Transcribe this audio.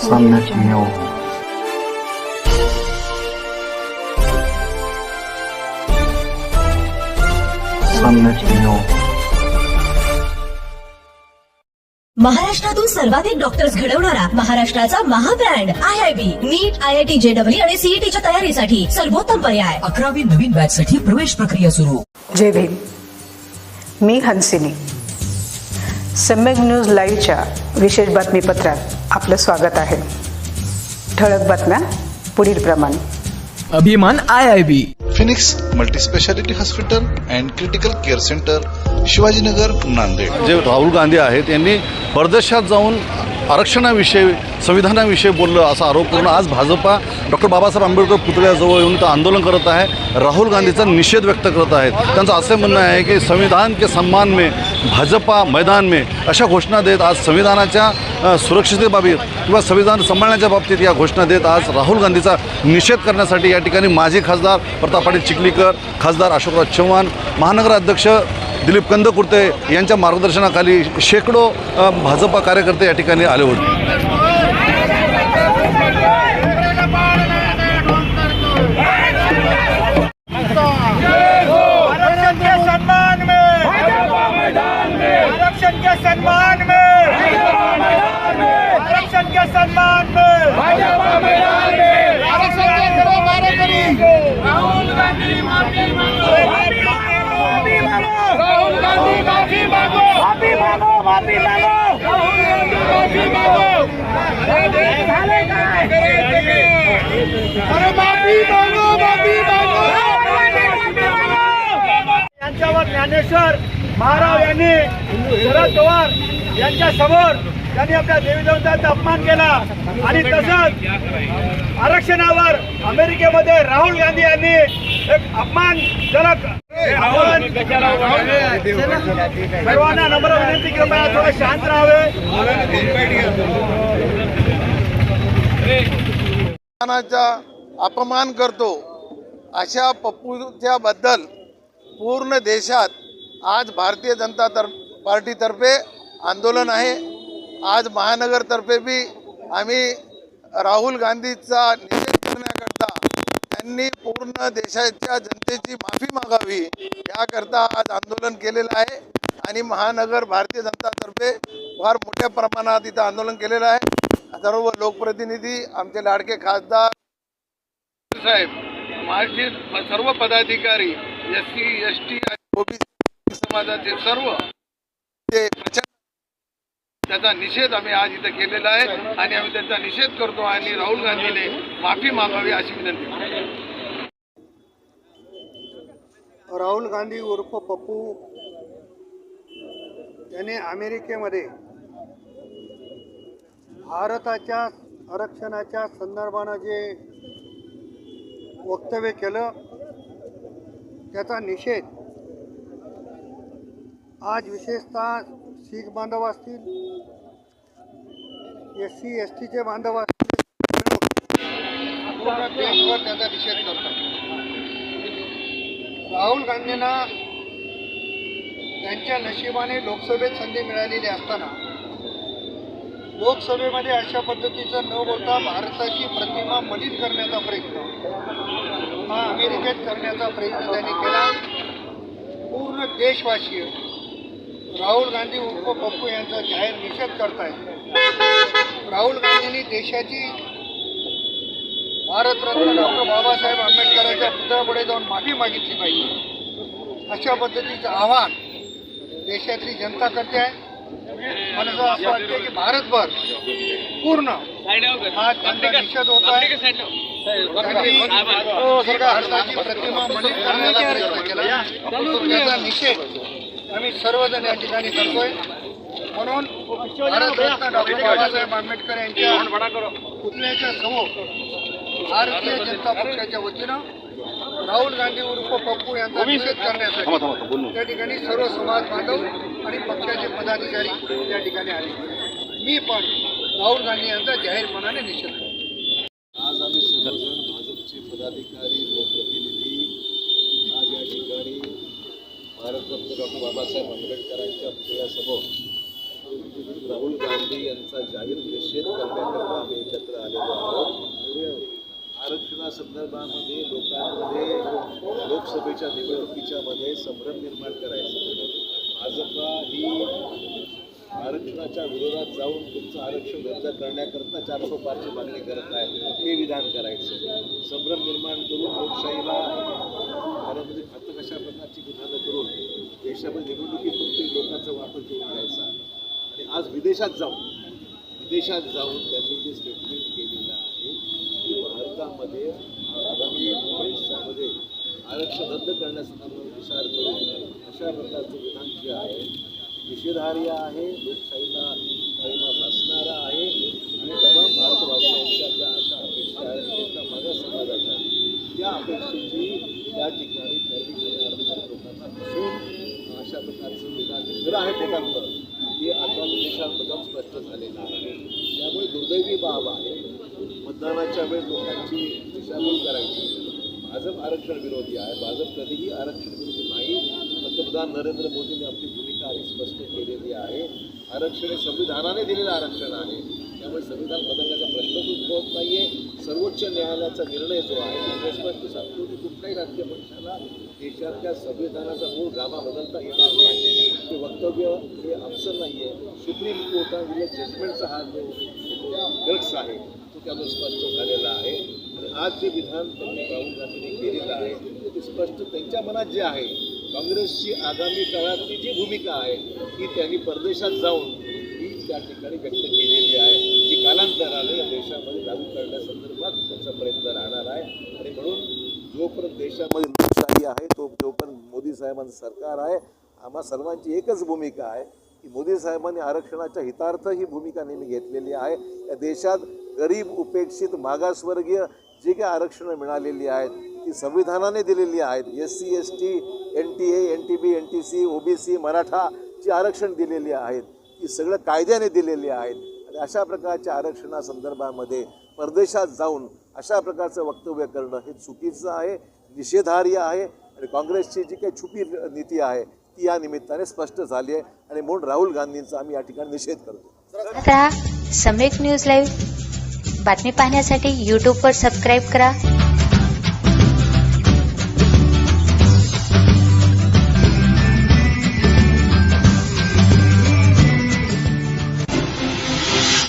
सामन्याची मेव सामन्याची मेव महाराष्ट्रातून सर्वाधिक डॉक्टर्स घडवणारा महाराष्ट्राचा महाब्रँड I I B NEET I I T JW आणि सीईटीच्या तयारीसाठी सर्वोत्तम पर्याय. अकरावी नवीन बॅच साठी प्रवेश प्रक्रिया सुरू. जय भीम. मी हंसिनी. सम्यक न्यूज लाईव्हच्या विशेष बातमीपत्रात. आपलं स्वागत आहे. ठळक बातम्या पुढील प्रमाणे. अभिमान I I B. Phoenix multispeciality hospital and critical care centre Shivajinagar Nanded. जे राहुल गांधी आहेत यांनी परदेशात जाऊन आरक्षणाविषयी संविधानाविषयी बोललं असा आरोप करून आज भाजपा डॉक्टर बाबासाहेब आंबेडकर पुतळ्याजवळ येऊन तर आंदोलन करत आहे. राहुल गांधीचा निषेध व्यक्त करत आहेत. त्यांचं असे म्हणणं आहे की संविधान के सम्मान में भाजपा मैदान में अशा घोषणा देत आज संविधानाच्या अ, सुरक्षिततेबाबत किंवा संविधान सांभाळण्याच्या बाबतीत या घोषणा देत आज राहुल गांधीचा निषेध करण्यासाठी या ठिकाणी माजी खासदार प्रताप पाटील चिखलीकर खासदार अशोकराज चव्हाण महानगराध्यक्ष दिलीप कंदकुर्ते यांच्या मार्गदर्शनाखाली शेकडो भाजपा कार्यकर्ते या ठिकाणी आले होते. सम्मान में। आरक्षण के सम्मान में आरक्षण के राहुल गांधी माफी मांगो राहुल गांधी माफी माफी माफी राहुल गांधी माफी झाले काय अरे माफी माफी यांच्यावर ज्ञानेश्वर महाराव यांनी शरद पवार यांच्या समोर त्यांनी आपल्या देवी देवतांचा अपमान केला. आणि तसंच आरक्षणावर अमेरिकेमध्ये राहुल गांधी यांनी एक अपमानजनक आपण सर्वांना नम्र विनंती कृपया थोडं शांत राहावे. संविधानाचा अपमान करतो अशा पप्पूच्या बद्दल पूर्ण देशात आज भारतीय जनता तर पार्टीतर्फे आंदोलन आहे. आज महानगरतर्फे बी आम्ही राहुल गांधीचा पूर्ण देशाच्या जनतेची माफी मागावी याकरता आज आंदोलन केलेलं आहे. आणि महानगर भारतीय जनतातर्फे फार मोठ्या प्रमाणात इथं आंदोलन केलेलं आहे. सर्व लोकप्रतिनिधी आमचे लाडके खासदार. साहेब माझे सर्व पदाधिकारी S C S T OBC समाजाचे सर्व ते प्रचंड त्याचा निषेध आम्ही आज इथं केलेला आहे. आणि आम्ही त्याचा निषेध करतो आणि राहुल गांधीने माफी मागावी अशी विनंती राहुल गांधी उर्फ पप्पू त्याने अमेरिकेमध्ये भारताच्या आरक्षणाच्या संदर्भानं जे वक्तव्य केलं त्याचा निषेध आज विशेषतः शीख बांधव असतील एस सी एस टीचे बांधव असतील त्याचा निषेध करतात. राहुल गांधींना त्यांच्या नशिबाने लोकसभेत संधी मिळालेली असताना लोकसभेमध्ये अशा पद्धतीचं न बोलता भारताची प्रतिमा मलिन करण्याचा प्रयत्न हा अमेरिकेत करण्याचा प्रयत्न त्यांनी केला. पूर्ण देशवासीय राहुल गांधी उर्फ पप्पू यांचा जाहीर निषेध करतायत. राहुल गांधींनी देशाची भारतरत्न डॉक्टर बाबासाहेब आंबेडकरांच्या पुतळ्यापुढे जाऊन माफी मागितली पाहिजे. अशा पद्धतीचं आव्हान देशातली जनता करते आहे. मला असं असं वाटते की भारतभर पूर्ण हा त्यांचा निषेध होत आहे. भारताची प्रतिमा मलिन करण्याचा प्रयत्न केला त्याचा निषेध आम्ही सर्वजण या ठिकाणी करतोय. म्हणून भारतरत्न डॉक्टर बाबासाहेब आंबेडकर यांच्या पुतळ्याच्या समोर भारतीय जनता पक्षाच्या वतीनं राहुल गांधी उर्फ पप्पू यांचा निषेध करण्यासाठी त्या ठिकाणी सर्व समाज बांधव आणि पक्षाचे पदाधिकारी त्या ठिकाणी आले. मी पण राहुल गांधी यांचा जाहीरपणाने निषेध करतो. आज आम्ही सर्वजण भाजपचे पदाधिकारी लोकप्रतिनिधी आज या ठिकाणी भारतरत्न डॉक्टर बाबासाहेब आंबेडकरांच्या पुतळ्यासमोर राहुल गांधी यांचा जाहीर निषेध करण्याकरता या संदर्भामध्ये लोकांमध्ये लोकसभेच्या निवडणुकीच्या मध्ये संभ्रम निर्माण करायचा. भाजपा ही आरक्षणाच्या विरोधात जाऊन तुमचं आरक्षण रद्द करण्याकरता चारशे पाचशे मागणी करत आहे हे विधान करायचं. संभ्रम निर्माण करून लोकशाहीला घरामध्ये फक्त कशा प्रकारची विधानं करून देशामध्ये निवडणुकीपुरती लोकांचा वापर करून घ्यायचा. आणि आज विदेशात जाऊन विदेशात जाऊन त्यांनी जे स्टेटमेंट आरक्षण रद्द करण्यासंदर्भात विचार करून अशा प्रकारचं विधान जे आहे निषेधार्य आहे लोकशाहीला परिणाम भासणारा आहे आणि तमाम भारतवासियांच्या ज्या अशा अपेक्षा आहेत त्यांच्या माझ्या समाजाच्या त्या अपेक्षेची त्या ठिकाणी त्यांनी खऱ्या लोकांना फसवून अशा प्रकारचं विधान जर खरं आहे लोकांवर हे आता देशांबद्दल स्पष्ट झालेलं आहे. त्यामुळे दुर्दैवी बाब आहे. मतदानाच्या वेळेस लोकांची दिशाभूल करायची. भाजप आरक्षण विरोधी आहे. भाजप कधीही आरक्षण विरोधी नाही. पंतप्रधान नरेंद्र मोदींनी आपली भूमिका आधी स्पष्ट केलेली आहे. आरक्षण हे संविधानाने दिलेलं आरक्षण आहे. त्यामुळे संविधान बदलण्याचा प्रश्नच उद्भवत नाही आहे सर्वोच्च न्यायालयाचा निर्णय जो आहे तो स्पष्ट सांगतो की कुठल्याही राजकीय पक्षाला देशातल्या संविधानाचा मूळ गाभा बदलता येणार नाही. ते वक्तव्य हे अफसर नाही आहे सुप्रीम कोर्टाने जजमेंटचा हा देऊ गट्स आहे. तो त्यातून स्पष्ट झालेला आहे. आणि आज जे विधान त्यांनी राहुल गांधींनी केलेलं आहे ते स्पष्ट त्यांच्या मनात जे आहे काँग्रेसची आगामी काळातली जी भूमिका आहे ती त्यांनी परदेशात जाऊन ही त्या ठिकाणी व्यक्त केलेली आहे. जी कालांतराने या देशामध्ये लागू करण्यासंदर्भात त्यांचा प्रयत्न राहणार आहे. आणि म्हणून जोपर्यंत देशामध्ये लोकशाही आहे तो जोपर्यंत मोदी साहेबांचं सरकार आहे आम्हा सर्वांची एकच भूमिका आहे मोदी साहेबांनी आरक्षणाच्या हितार्थ ही भूमिका नेहमी घेतलेली आहे. या देशात गरीब उपेक्षित मागासवर्गीय जी काही आरक्षणं मिळालेली आहेत ती संविधानाने दिलेली आहेत. S C S T N T A N T B N T C O B C Maratha जी आरक्षण दिलेली आहेत ती सगळं कायद्याने दिलेली आहेत. आणि अशा प्रकारच्या आरक्षणासंदर्भामध्ये परदेशात जाऊन अशा प्रकारचं वक्तव्य करणं हे चुकीचं आहे निषेधार्ह आहे. आणि काँग्रेसची जी काही छुपी नीती आहे ती या निमित्ताने स्पष्ट झाली आहे आणि म्हणून राहुल गांधींचा आम्ही या ठिकाणी निषेध करतो. आता सम्यक न्यूज लाईव्ह बातमी पाहण्यासाठी यूट्यूबवर सबस्क्राईब करा.